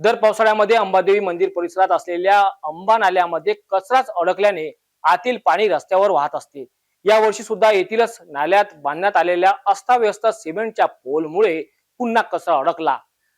दर पावसाळ्यामध्ये अंबादेवी मंदिर परिसरात असलेल्या अंबा नाल्यामध्ये कचराच अडकल्याने आतील पाणी रस्त्यावर वाहत असते. या वर्षी सुद्धा येथीलच नाल्यात बांधण्यात आलेल्या अस्ताव्यस्त सिमेंटच्या पोलमुळे पुन्हा कचरा अडकला.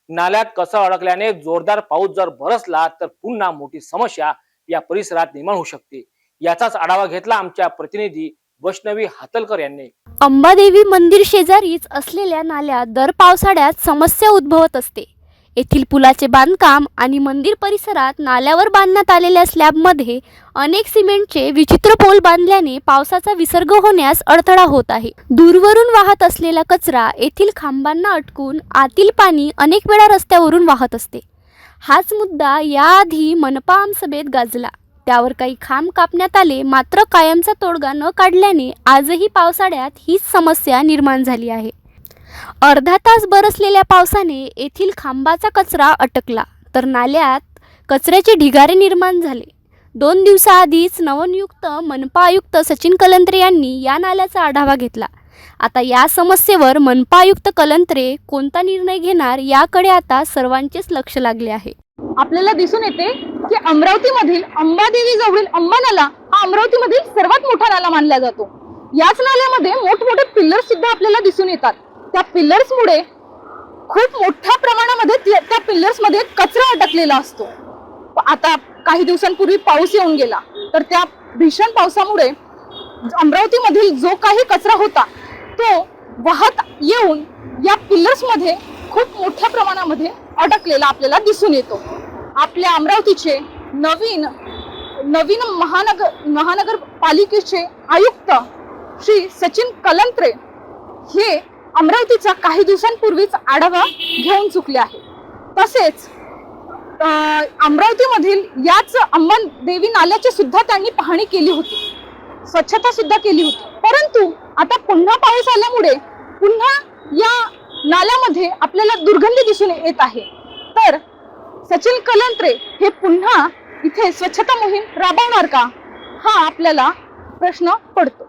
नाल्यात कचरा अडकल्याने जोरदार पाऊस जर बरसला तर पुन्हा मोठी समस्या या परिसरात निर्माण होऊ शकते. याचाच आढावा घेतला आमच्या प्रतिनिधी वैष्णवी हातलकर यांनी. अंबादेवी मंदिर शेजारीच असलेल्या नाल्यात दर पावसाळ्यात समस्या उद्भवत असते. येथील पुलाचे बांधकाम आणि मंदिर परिसरात नाल्यावर बांधण्यात आलेल्या स्लॅबमध्ये अनेक सिमेंटचे विचित्र पोल बांधल्याने पावसाचा विसर्ग होण्यास अडथळा होत आहे. दूरवरून वाहत असलेला कचरा येथील खांबांना अटकून आतील पाणी अनेक वेळा रस्त्यावरून वाहत असते. हाच मुद्दा याआधी मनपा आमसभेत गाजला. त्यावर काही खांब कापण्यात आले मात्र कायमचा तोडगा न काढल्याने आजही पावसाळ्यात हीच समस्या निर्माण झाली आहे. अर्धा तास बरसलेल्या पावसाने येथील खांबाचा कचरा अटकला. तर नाल्यात कचऱ्याचे ढिगारे निर्माण झाले. दोन दिवसाआधीच नवनियुक्त मनपा आयुक्त सचिन कलंत्रे यांनी या नाल्याचा आढावा घेतला. आता या समस्येवर मनपा आयुक्त कलंत्रे कोणता निर्णय घेणार याकडे आता सर्वांचेच लक्ष लागले आहे. आपल्याला दिसून येते की अमरावतीमधील अंबादेवी जवळील अंबा नाला हा अमरावतीमधील सर्वात मोठा नाला मानला जातो. याच नाल्यामध्ये मोठमोठे पिल्लर सुद्धा आपल्याला दिसून येतात. त्या पिल्लर्समुळे खूप मोठ्या प्रमाणामध्ये त्या- पिलर्समध्ये कचरा अटकलेला असतो. आता काही दिवसांपूर्वी पाऊस येऊन गेला. तर त्या भीषण पावसामुळे अमरावतीमधील जो काही कचरा होता तो वाहत येऊन या पिल्लर्समध्ये खूप मोठ्या प्रमाणामध्ये अडकलेला आपल्याला दिसून येतो. आपल्या अमरावतीचे नवीन नवीन महानगर महानगरपालिकेचे आयुक्त श्री सचिन कलंत्रे हे अमरावतीचा काही दिवसांपूर्वीच आढावा घेऊन चुकले आहे. तसेच अमरावतीमधील याच अंबादेवी नाल्याची सुद्धा त्यांनी पाहणी केली होती. स्वच्छता सुद्धा केली होती. परंतु आता पुन्हा पाऊस आल्यामुळे पुन्हा या नाल्यामध्ये आपल्याला दुर्गंधी दिसून येत आहे. तर सचिन कलंत्रे हे पुन्हा इथे स्वच्छता मोहीम राबवणार का? हा आपल्याला प्रश्न पडतो.